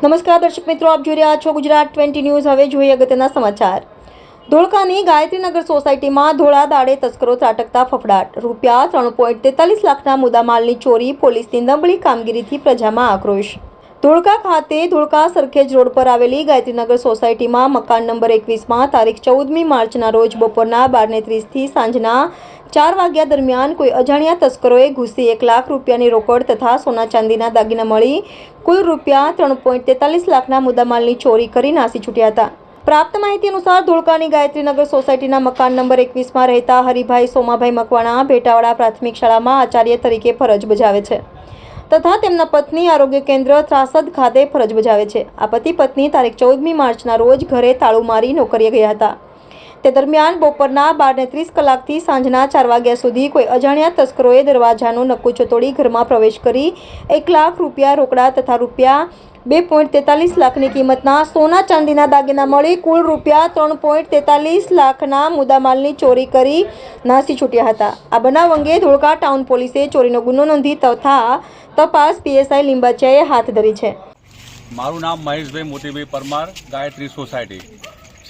નમસ્કાર દર્શક મિત્રો, આપ જોઈ રહ્યા છો ગુજરાત ટ્વેન્ટી ન્યૂઝ. હવે જોઈએ અગત્યના સમાચાર. ધોળકાની ગાયત્રીનગર સોસાયટીમાં ધોળા દાડે તસ્કરો ત્રાટકતા ફફડાટ. રૂપિયા ત્રણ પોઈન્ટ તેતાલીસ લાખના મુદ્દામાલની ચોરી પોલીસની નબળી કામગીરીથી પ્રજામાં આક્રોશ. ધોળકા ખાતે ધોળકા સરખેજ રોડ પર આવેલી ગાયત્રીનગર સોસાયટીમાં મકાન નંબર એકવીસમાં તારીખ ચૌદમી માર્ચના રોજ બપોરના બારને ત્રીસથી સાંજના ચાર વાગ્યા દરમિયાન કોઈ અજાણ્યા તસ્કરોએ ઘૂસી એક લાખ રૂપિયાની રોકડ તથા સોના ચાંદીના દાગીના મળી કુલ રૂપિયા ત્રણ પોઈન્ટ તેતાલીસ લાખના મુદ્દામાલની ચોરી કરી નાસી છૂટ્યા હતા. પ્રાપ્ત માહિતી અનુસાર ધોળકાની ગાયત્રીનગર સોસાયટીના મકાન નંબર એકવીસમાં રહેતા હરિભાઈ સોમાભાઈ મકવાણા ભેટાવાડા પ્રાથમિક શાળામાં આચાર્ય તરીકે ફરજ બજાવે છે. તથા તેમના પત્ની આરોગ્ય કેન્દ્ર ત્રાસદ ખાતે ફરજ બજાવે છે. આ પતિ પત્ની તારીખ ચૌદમી માર્ચના રોજ ઘરે તાળું મારી નોકરીએ ગયા હતા. તે દરમિયાન બપોરના બારને ત્રીસ કલાકથી સાંજના ચાર વાગ્યા સુધી કોઈ અજાણ્યા તસ્કરોએ દરવાજાનું નક્કુચો તોડી ઘરમાં પ્રવેશ કરી એક લાખ રૂપિયા રોકડા તથા રૂપિયા બે પોઈન્ટ તેતાલીસ લાખની કિંમતના સોના ચાંદીના દાગીના મળી કુલ રૂપિયા ત્રણ પોઈન્ટ તેતાલીસ લાખના મુદ્દામાલની ચોરી કરી નાસી છૂટ્યા હતા. આ બનાવ અંગે ધોળકા ટાઉન પોલીસે ચોરીનો ગુનો નોંધી તથા તપાસ પીએસઆઈ લિંબાચિયાએ હાથ ધરી છે. મારું નામ મહેશભાઈ મોતીભાઈ પરમાર, ગાયત્રી સોસાયટી.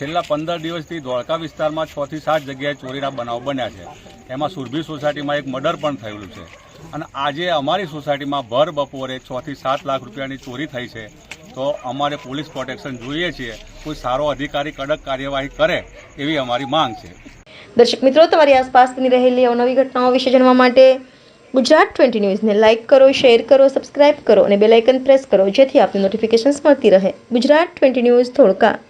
છેલ્લા પંદર દિવસથી ધોળકા વિસ્તારમાં છ થી સાત જગ્યાએ ચોરીના બનાવ બન્યા છે. એમાં સુરભી સોસાયટીમાં એક મર્ડર પણ થયેલું છે. અને આજે અમારી સોસાયટીમાં ભર બપોરે છ થી સાત લાખ રૂપિયાની ચોરી થઈ છે. તો અમારે પોલીસ પ્રોટેક્શન જોઈએ છીએ. કોઈ સારો અધિકારી કડક કાર્યવાહી કરે એવી અમારી માંગ છે. દર્શક મિત્રો, તમારી આસપાસ બની રહેલી અવનવી ઘટનાઓ વિશે જાણવા માટે ગુજરાત ટ્વેન્ટી ન્યૂઝને લાઇક કરો, શેર કરો, સબસ્ક્રાઇબ કરો અને બેલાઇકન પ્રેસ કરો, જેથી આપને નોટિફિકેશન્સ મળતી રહે. Gujarat twenty news, Dholka.